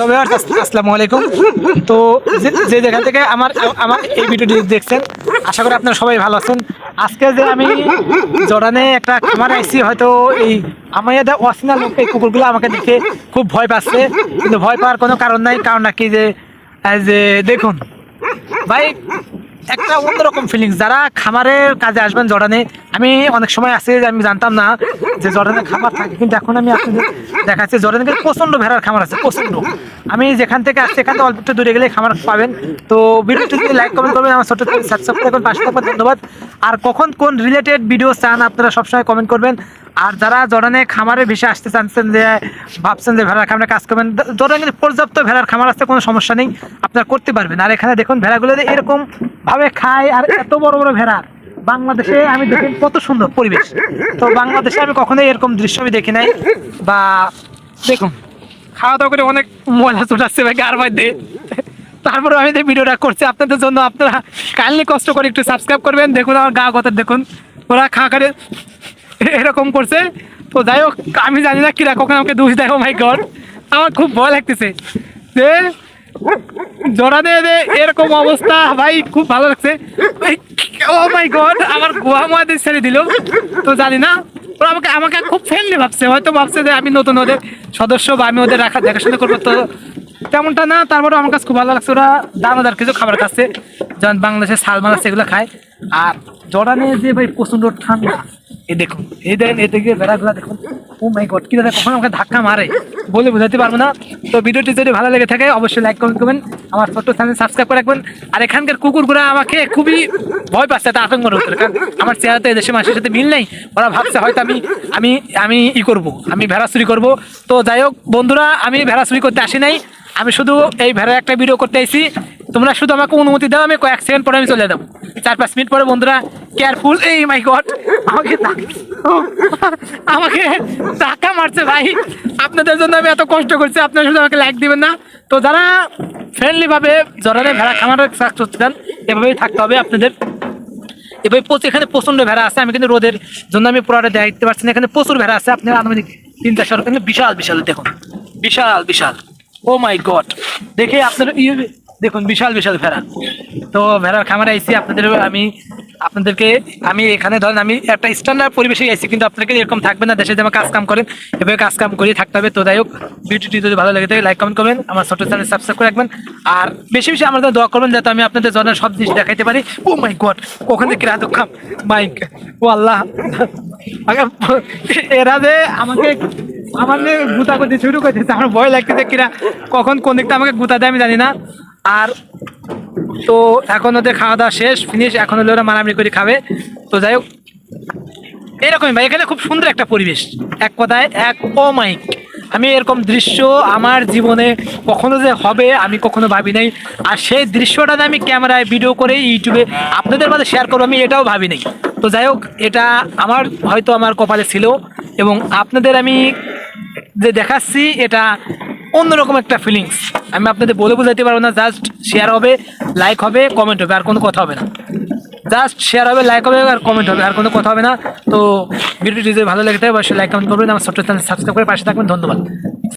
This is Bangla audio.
হ্যালো আলাইকুম। তো যে- যেখান থেকে আমার আমার এই ভিডিওটি দেখছেন, আশা করি আপনারা সবাই ভালো আছেন। আজকে যে আমি জর্ডানে একটা খামার আইছি, হয়তো এই আমাদের অচেনা লোক এই কুকুরগুলো আমাকে দেখে খুব ভয় পাচ্ছে। কিন্তু ভয় পাওয়ার কোনো কারণ নাই, কারণ নাকি যে যে দেখুন। ভাই একটা অন্যরকম ফিলিংস যারা খামারের কাজে আসবেন জর্ডানে, আমি অনেক সময় আছে আমি জানতাম না যে জর্ডানে খামার থাকে, কিন্তু এখন আমি আপনাদের দেখাচ্ছি, জর্ডানে কিন্তু প্রচণ্ড ভেড়ার খামার আছে, প্রচণ্ড। আমি যেখান থেকে আসছি, এখান থেকে অল্প একটু দূরে গেলে খামার পাবেন। তো ভিডিওটি যদি লাইক কমেন্ট করবেন, আমার ছোট্ট সাবস্ক্রাইব করবেন, পাশে থাকবেন, ধন্যবাদ। আর কখন কোন রিলেটেড ভিডিও চান আপনারা সবসময় কমেন্ট করবেন। আর যারা জর্ডানে খামারে ভেসে আসতে চাচ্ছেন যে, ভাবছেন যে ভেড়ার খামারে কাজ করবেন জর্ডানে কিন্তু পর্যাপ্ত ভেড়ার খামার আসতে কোনো সমস্যা নেই, আপনারা করতে পারবেন। আর এখানে দেখুন, ভেড়াগুলো যে এরকম ভাবে খায়, আর এত বড় বড় ভেড়া, বাংলাদেশে আমি দেখি কত সুন্দর পরিবেশ। তো বাংলাদেশে আমি কখনোই এরকম দৃশ্য আমি দেখি নাই। বা দেখুন খাওয়া দাওয়া করে অনেক ময়লা চুটাচ্ছে ভাই, গার মধ্যে। তারপরে আমি যে ভিডিওটা করছি, আপনাদের জন্য আপনারা কাইন্ডলি কষ্ট করে একটু সাবস্ক্রাইব করবেন। দেখুন আমার গা কথা দেখুন, ওরা খা করে এরকম করছে। তো যাই হোক, আমি জানি না কিরা কখন আমাকে দোষ দেয় মাই গড আমার খুব ভয় লাগতেছে যে জোড়াতে যে এরকম অবস্থা, ভাই, খুব ভালো লাগছে। ও মাই গড আমার গোয়া মোয়াদের ছেড়ে দিল। তো জানি না, ওরা আমাকে আমাকে খুব ফ্রেন্ডলি ভাবছে। হয়তো ভাবছে যে আমি নতুন ওদের সদস্য বা আমি ওদের রাখা দেখাশোনা করব। তো তেমনটা না তারপরে আমার কাছে খুব ভালো লাগছে। ওরা দানাদার কিছু খাবার খাচ্ছে। যেমন বাংলাদেশের সালমান আছে, এগুলো খায়। আর জর্ডানে যে ভাই প্রচণ্ড ঠান্ডা, এই দেখুন, এই দেখেন এদিকে বেড়াগুলা দেখুন। ও মাই গড কি দাদা, কখন আমাকে ধাক্কা মারে? বলে বোঝাতে পারব না। তো ভিডিওটি যদি ভালো লেগে থাকে, অবশ্যই লাইক কমেন্ট করবেন। আমার ছোট্ট চ্যানেল সাবস্ক্রাইব করে রাখবেন। আর এখানকার কুকুরগুলো আমাকে খুবই ভয় পাচ্ছে একটা আতঙ্ক হচ্ছে কারণ আমার চেহারাতে দেশের মানুষের সাথে মিল নেই। ওরা ভাবছে হয়তো আমি আমি আমি ই করব, আমি ভেড়া চুরি করব। তো যাই হোক, বন্ধুরা, আমি ভেড়া চুরি করতে আসি নাই। আমি শুধু এই ভেড়ার একটা ভিডিও করতে আইছি। তোমরা শুধু আমাকে অনুমতি দাও, আমি কয়েক সেকেন্ড পরে আমি চলে যাব। চার পাঁচ মিনিট পরে বন্ধুরা কেয়ারফুল এই মাই গড আমাকে আমাকে ধাক্কা মারছে ভাই। আপনাদের জন্য আমি এত কষ্ট করছি, আপনারা শুধু আমাকে লাইক দিবেন না। তো যারা ফ্রেন্ডলি ভাবে জরারে ভেড়া খামারের কাজ করছেন এভাবেই থাকতে হবে আপনাদের। এভাবে এখানে প্রচণ্ড ভেড়া আছে, আমি কিন্তু রোদের জন্য আমি পুরোটা দেখতে পাচ্ছি না। এখানে প্রচুর ভেড়া আছে আপনি আনুমানিক তিন চারশো কিন্তু বিশাল বিশাল, দেখুন। বিশাল বিশাল। ও মাই গড দেখে আপনার দেখুন, বিশাল বিশাল ভেড়া। তো ভেড়ার খামারে আইসি, আপনাদের আমি আপনাদেরকে আমি এখানে ধরেন আমি একটা স্ট্যান্ডার্ড পরিবেশে আইসি কিন্তু আপনাকে এরকম থাকবে না, দেশে যেমন কাজ কাম করেন, এভাবে কাজ কাম করিয়ে থাকতে হবে। তো যাই হোক ভিডিওটি যদি ভালো লাগে থাকে লাইক কমেন্ট করবেন, আমার ছোট চ্যানেল সাবস্ক্রাইব করে রাখবেন। আর বেশি বেশি আমাদের দোয়া করবেন যাতে আমি আপনাদের জন্য সব জিনিস দেখাইতে পারি। ও মাই গড কখন থেকে রাত খাম মাইক ও আল্লাহ। এরা যে আমাকে আমার গুতা করতে শুরু করতেছে আমার ভয় লাগতেছে কিরা, কখন কোন দিকটা আমাকে গুতা দেয় আমি জানি না। আর তো এখন ওদের খাওয়া দাওয়া শেষ ফিনিশ এখন হলে ওরা মারামারি করে খাবে। তো যাই হোক, এরকমই ভাই, এখানে খুব সুন্দর একটা পরিবেশ। এক কথায়, এক, ও মাইক আমি এরকম দৃশ্য আমার জীবনে কখনো যে হবে, আমি কখনো ভাবি নাই। আর সেই দৃশ্যটা আমি ক্যামেরায় ভিডিও করে ইউটিউবে আপনাদের মাঝে শেয়ার করব, আমি এটাও ভাবি নাই। তো যাই হোক, এটা আমার, হয়তো আমার কপালে ছিল। এবং আপনাদের আমি যে দেখাচ্ছি, এটা অন্যরকম একটা ফিলিংস আমি আপনাদের বলে বোঝাতে পারব না জাস্ট শেয়ার হবে লাইক হবে কমেন্ট হবে, আর কোনো কথা হবে না। জাস্ট শেয়ার হবে লাইক হবে, আর কমেন্ট হবে, আর কোনো কথা হবে না। তো ভিডিওটি যদি ভালো লাগে থাকে, অবশ্যই লাইক কমেন্ট করবেন। আমার ছোট্ট চ্যানেল সাবস্ক্রাইব করে পাশে থাকবেন। ধন্যবাদ।